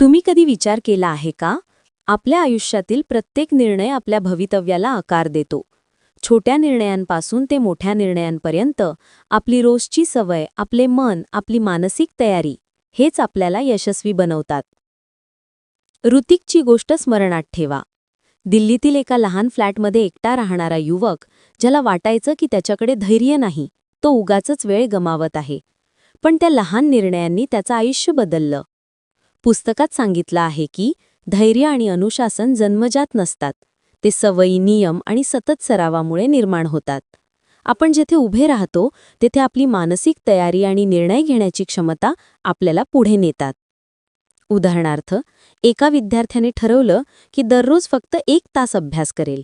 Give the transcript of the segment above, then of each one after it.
तुम्ही कधी विचार केला आहे का? आपल्या आयुष्यातील प्रत्येक निर्णय आपल्या भवितव्याला आकार देतो. छोट्या निर्णयांपासून ते मोठ्या निर्णयांपर्यंत आपली रोजची सवय आपले मन आपली मानसिक तयारी हेच आपल्याला यशस्वी बनवतात. ऋतिकची गोष्ट स्मरणात ठेवा. दिल्लीतील एका लहान फ्लॅटमध्ये एकटा राहणारा युवक ज्याला वाटायचं की त्याच्याकडे धैर्य नाही तो उगाचच वेळ गमावत आहे. पण त्या लहान निर्णयांनी त्याचं आयुष्य बदललं. पुस्तकात सांगितलं आहे की धैर्य आणि अनुशासन जन्मजात नसतात. ते सवयी नियम आणि सतत सरावामुळे निर्माण होतात. आपण जेथे उभे राहतो तेथे आपली मानसिक तयारी आणि निर्णय घेण्याची क्षमता आपल्याला पुढे नेतात. उदाहरणार्थ एका विद्यार्थ्याने ठरवलं की दररोज फक्त एक तास अभ्यास करेल.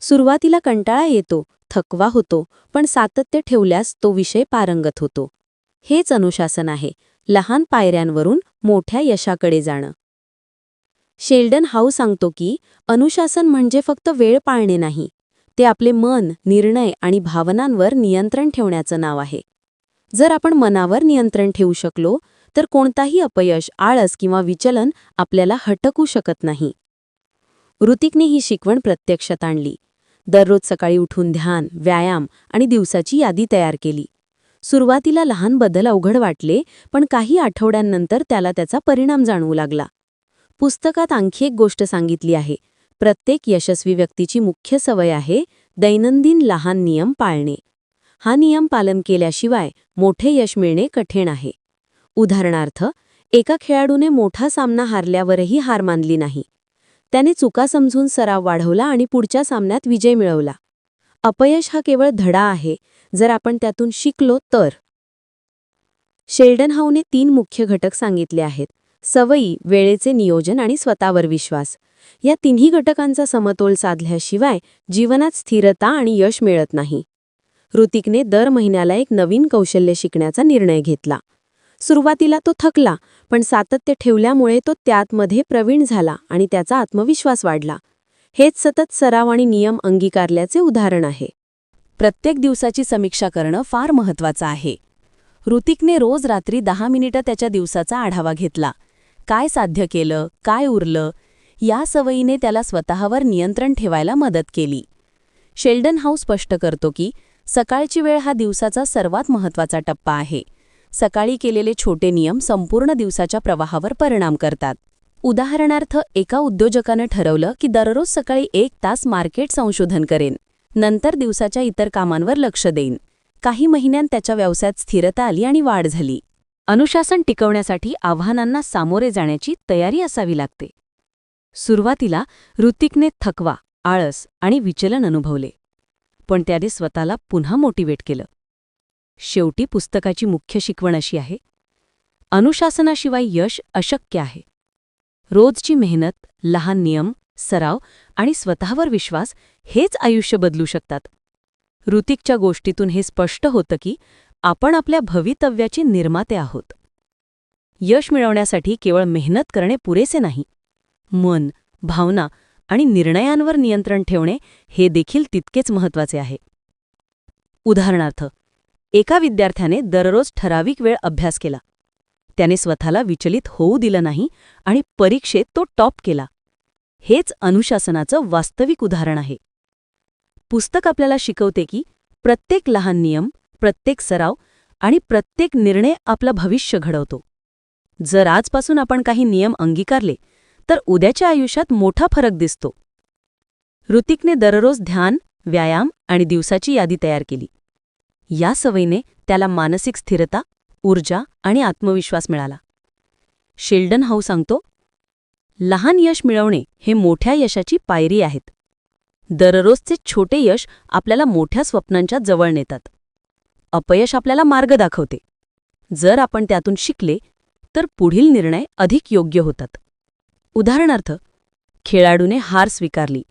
सुरुवातीला कंटाळा येतो थकवा होतो पण सातत्य ठेवल्यास तो विषय पारंगत होतो. हेच अनुशासन आहे. लहान पायऱ्यांवरून मोठ्या यशाकडे जाणं. शेल्डन हाऊ सांगतो की अनुशासन म्हणजे फक्त वेळ पाळणे नाही. ते आपले मन निर्णय आणि भावनांवर नियंत्रण ठेवण्याचं नाव आहे. जर आपण मनावर नियंत्रण ठेवू शकलो तर कोणताही अपयश आळस किंवा विचलन आपल्याला हटकू शकत नाही. ऋतिकने ही शिकवण प्रत्यक्षात आणली. दररोज सकाळी उठून ध्यान व्यायाम आणि दिवसाची यादी तयार केली. सुरुवातीला लहान बदल अवघड वाटले पण काही आठवड्यांनंतर त्याला त्याचा परिणाम जाणवू लागला. पुस्तकात आणखी एक गोष्ट सांगितली आहे. प्रत्येक यशस्वी व्यक्तीची मुख्य सवय आहे दैनंदिन लहान नियम पाळणे. हा नियम पालन केल्याशिवाय मोठे यश मिळणे कठीण आहे. उदाहरणार्थ एका खेळाडूने मोठा सामना हारल्यावरही हार मानली नाही. त्याने चुका समजून सराव वाढवला आणि पुढच्या सामन्यात विजय मिळवला. अपयश हा केवळ धडा आहे. जर आपण त्यातून शिकलो तर. शेल्डन हाऊने तीन मुख्य घटक सांगितले आहेत. सवयी वेळेचे नियोजन आणि स्वतःवर विश्वास. या तिन्ही घटकांचा समतोल साधल्याशिवाय जीवनात स्थिरता आणि यश मिळत नाही. ऋतिकने दर महिन्याला एक नवीन कौशल्य शिकण्याचा निर्णय घेतला. सुरुवातीला तो थकला पण सातत्य ठेवल्यामुळे तो त्यातमध्ये प्रवीण झाला आणि त्याचा आत्मविश्वास वाढला. हेच सतत सराव आणि नियम अंगीकारल्याचे उदाहरण आहे. प्रत्येक दिवसाची समीक्षा करणं फार महत्वाचं आहे. ऋतिकने रोज रात्री दहा मिनिटं त्याच्या दिवसाचा आढावा घेतला. काय साध्य केलं काय उरलं या सवयीने त्याला स्वतःवर नियंत्रण ठेवायला मदत केली. शेल्डन हाऊ स्पष्ट करतो की सकाळची वेळ हा दिवसाचा सर्वात महत्त्वाचा टप्पा आहे. सकाळी केलेले छोटे नियम संपूर्ण दिवसाच्या प्रवाहावर परिणाम करतात. उदाहरणार्थ एका उद्योजकानं ठरवलं की दररोज सकाळी एक तास मार्केट संशोधन करेन नंतर दिवसाच्या इतर कामांवर लक्ष देईन. काही महिन्यांत त्याच्या व्यवसायात स्थिरता आली आणि वाढ झाली. अनुशासन टिकवण्यासाठी आव्हानांना सामोरे जाण्याची तयारी असावी लागते. सुरुवातीला ऋतिकने थकवा आळस आणि विचलन अनुभवले पण त्याने स्वतःला पुन्हा मोटिवेट केलं. शेवटी पुस्तकाची मुख्य शिकवण अशी आहे अनुशासनाशिवाय यश अशक्य आहे. रोजची मेहनत लहान नियम सराव आणि स्वतःवर विश्वास हेच आयुष्य बदलू शकतात. ऋतिकच्या गोष्टीतून हे स्पष्ट होतं की आपण आपल्या भवितव्याचे निर्माते आहोत. यश मिळवण्यासाठी केवळ मेहनत करणे पुरेसे नाही. मन भावना आणि निर्णयांवर नियंत्रण ठेवणे हे देखील तितकेच महत्त्वाचे आहे. उदाहरणार्थ एका विद्यार्थ्याने दररोज ठराविक वेळ अभ्यास केला. त्याने स्वतःला विचलित होऊ दिलं नाही आणि परीक्षेत तो टॉप केला. हेच अनुशासनाचं वास्तविक उदाहरण आहे. पुस्तक आपल्याला शिकवते की प्रत्येक लहान नियम प्रत्येक सराव आणि प्रत्येक निर्णय आपलं भविष्य घडवतो. जर आजपासून आपण काही नियम अंगीकारले तर उद्याच्या आयुष्यात मोठा फरक दिसतो. ऋतिकने दररोज ध्यान व्यायाम आणि दिवसाची यादी तयार केली. या सवयीने त्याला मानसिक स्थिरता ऊर्जा आणि आत्मविश्वास मिळाला. शेल्डन हाऊ सांगतो लहान यश मिळवणे हे मोठ्या यशाची पायरी आहेत. दररोजचे छोटे यश आपल्याला मोठ्या स्वप्नांच्या जवळ नेतात. अपयश आपल्याला मार्ग दाखवते. जर आपण त्यातून शिकले तर पुढील निर्णय अधिक योग्य होतात. उदाहरणार्थ खेळाडूने हार स्वीकारली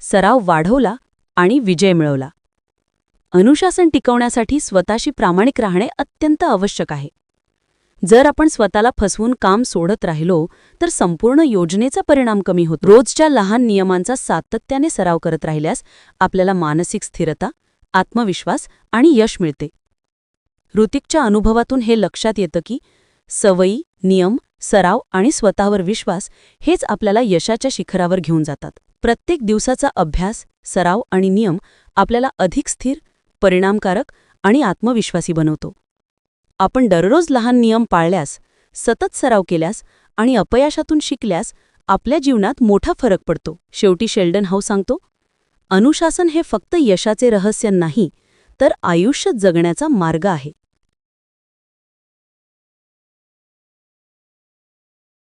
सराव वाढवला आणि विजय मिळवला. अनुशासन टिकवण्यासाठी स्वतःशी प्रामाणिक राहणे अत्यंत आवश्यक आहे. जर आपण स्वतःला फसवून काम सोडत राहिलो तर संपूर्ण योजनेचा परिणाम कमी होतो. रोजच्या लहान नियमांचा सातत्याने सराव करत राहिल्यास आपल्याला मानसिक स्थिरता आत्मविश्वास आणि यश मिळते. ऋतिकच्या अनुभवातून हे लक्षात येतं की सवयी नियम सराव आणि स्वतःवर विश्वास हेच आपल्याला यशाच्या शिखरावर घेऊन जातात. प्रत्येक दिवसाचा अभ्यास सराव आणि नियम आपल्याला अधिक स्थिर परिणामकारक आणि आत्मविश्वासी बनवतो. आपण दररोज लहान नियम पाळल्यास सतत सराव केल्यास आणि अपयशातून शिकल्यास आपल्या जीवनात मोठा फरक पडतो शेवटी शेल्डन हाऊ सांगतो. अनुशासन हे फक्त यशाचे रहस्य नाही तर आयुष्य जगण्याचा मार्ग आहे.